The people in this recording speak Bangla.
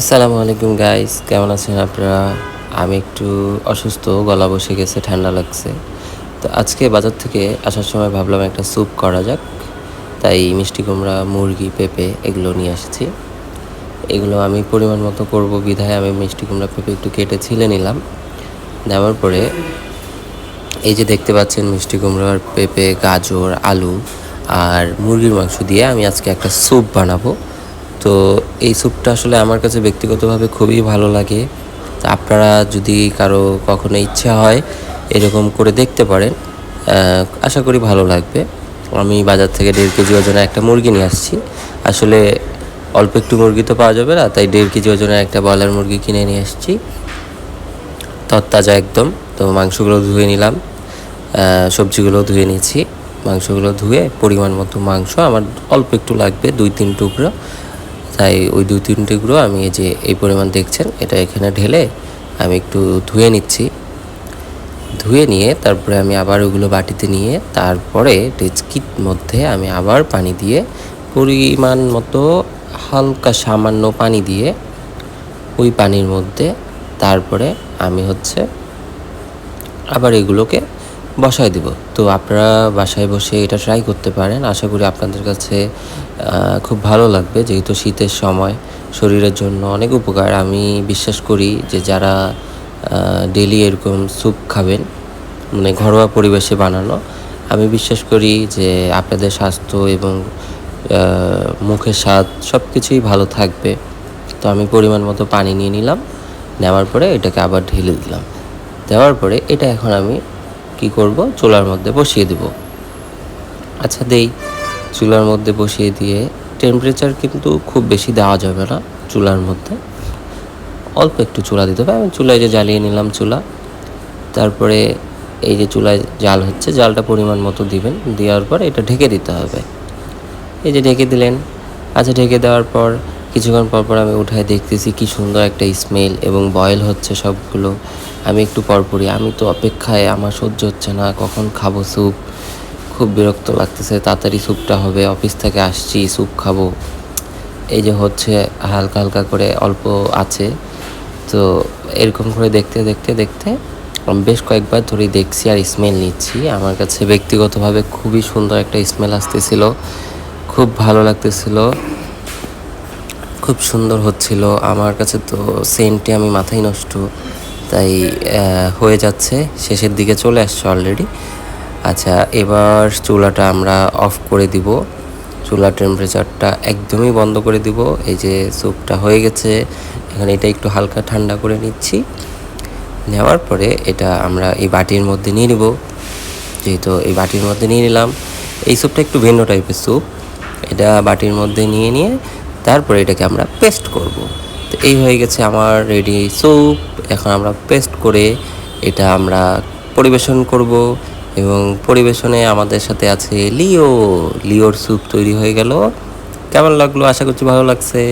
আসসালামু আলাইকুম গাইস কেমন আছেন আপনারা? আমি একটু অসুস্থ, গলা বসে গেছে, ঠান্ডা লাগছে। তো আজকে বাজার থেকে আসার সময় ভাবলাম একটা স্যুপ করা যাক। তাই মিষ্টি কুমড়া, মুরগি, পেঁপে এগুলো নিয়ে এসেছি এগুলো আমি পরিমাণ মতো করব বিধায় আমি মিষ্টি কুমড়া, পেঁপে একটু কেটে ছিলে নিলাম। নেওয়ার পরে এই যে দেখতে পাচ্ছেন মিষ্টি কুমড়ার পেঁপে, গাজর, আলু আর মুরগির মাংস দিয়ে আমি আজকে একটা স্যুপ বানাবো। তো এই স্যুপটা আসলে আমার কাছে ব্যক্তিগতভাবে খুবই ভালো লাগে। আপনারা যদি কারও কখনো ইচ্ছা হয় এরকম করে দেখতে পারেন আশা করি ভালো লাগবে। আমি বাজার থেকে দেড় কেজি ওজনের একটা মুরগি নিয়ে আসছি। আসলে অল্প একটু মুরগি তো পাওয়া যাবে না, তাই দেড় কেজি ওজনের একটা ব্রয়লার মুরগি কিনে নিয়ে আসছি। তরতাজা একদম, তো মাংসগুলো ধুয়ে নিলাম। সবজিগুলো ধুয়ে নিয়েছি। মাংসগুলো ধুয়ে পরিমাণ মতো মাংস, আমার অল্প একটু লাগবে, দুই তিন টুকরো। তাই ওই দু তিনটে গুঁড়ো আমি এই যে এই পরিমাণ দেখছেন, এটা এখানে ঢেলে আমি একটু ধুয়ে নিচ্ছি। ধুয়ে নিয়ে তারপরে আমি আবার ওগুলো বাটিতে নিয়ে তারপরে ডেচকির মধ্যে আমি আবার পানি দিয়ে পরিমাণ মতো হালকা সামান্য পানি দিয়ে ওই পানির মধ্যে তারপরে আমি হচ্ছে আবার এগুলোকে বসায় দিব। তো আপনারা বাসায় বসে এটা ট্রাই করতে পারেন। আশা করি আপনাদের কাছে খুব ভালো লাগবে। যেহেতু শীতের সময়, শরীরের জন্য অনেক উপকার। আমি বিশ্বাস করি যে যারা ডেলি এরকম স্যুপ খাবেন মানে ঘরোয়া পরিবেশে বানানো, আমি বিশ্বাস করি যে আপনাদের স্বাস্থ্য এবং মুখের স্বাদ সব কিছুই ভালো থাকবে। তো আমি পরিমাণ মতো পানি নিয়ে নিলাম। নেওয়ার পরে এটাকে আবার ঢেলে দিলাম। দেওয়ার পরে এটা এখন আমি কি করব? চুলার মধ্যে বসিয়ে দেব। আচ্ছা দেই। চুলার মধ্যে বসিয়ে দিয়ে টেম্পারেচার কিন্তু খুব বেশি দেওয়া যাবে না চুলার মধ্যে। অল্প একটু চুলা দিতে হবে। আমি চুলায় যে জ্বালিয়ে নিলাম চুলা, তারপরে এই যে চুলায় জাল হচ্ছে, জালটা পরিমাণ মতো দিবেন। দেওয়ার পর এটা ঢেকে দিতে হবে। এই যে ঢেকে দিলেন। আচ্ছা ঢেকে দেওয়ার পর কিছুক্ষণ পর পর আমি উঠায় দেখতেছি কি সুন্দর একটা স্মেল এবং বয়েল হচ্ছে সবগুলো। আমি একটু পরপরই আমি তো অপেক্ষায়, আমার সহ্য হচ্ছে না, কখন খাব স্যুপ খুব বিরক্ত লাগতেছে, তাড়াতাড়ি স্যুপটা হবে অফিস থেকে আসছি স্যুপ খাব। এই যে হচ্ছে, হালকা হালকা করে অল্প আছে। তো এরকম করে দেখতে দেখতে দেখতে বেশ কয়েকবার ধরেই দেখছি আর স্মেল নিচ্ছি। আমার কাছে ব্যক্তিগতভাবে খুবই সুন্দর একটা স্মেল আসতেছিল। খুব ভালো লাগতেছিল। খুব সুন্দর হচ্ছিল। আমার কাছে তো সেন্টে আমি মাথায় নষ্ট। তাই হয়ে যাচ্ছে। শেষের দিকে চলে আসছে অলরেডি আচ্ছা এবার চুলাটা আমরা অফ করে দিব। চুলা টেম্পারেচারটা একদমই বন্ধ করে দিব। এই যে স্যুপটা হয়ে গেছে। এখানে এটা একটু হালকা ঠান্ডা করে নিচ্ছি। নেওয়ার পরে এটা আমরা এই বাটির মধ্যে নিয়ে নিব। যেহেতু এই বাটির মধ্যে নিয়ে নিলাম। এই স্যুপটা একটু ভিন্ন টাইপের স্যুপ এটা বাটির মধ্যে নিয়ে নিয়ে তারপরে এটাকে আমরা পেস্ট করব। তো এই হয়ে গেছে আমার রেডি স্যুপ এখন আমরা পেস্ট করে এটা আমরা পরিবেশন করব এবং পরিবেশনে আমাদের সাথে আছে লিও। লিওর স্যুপ তৈরি হয়ে গেল। কেমন লাগল? আশা করছি ভালো লাগছে।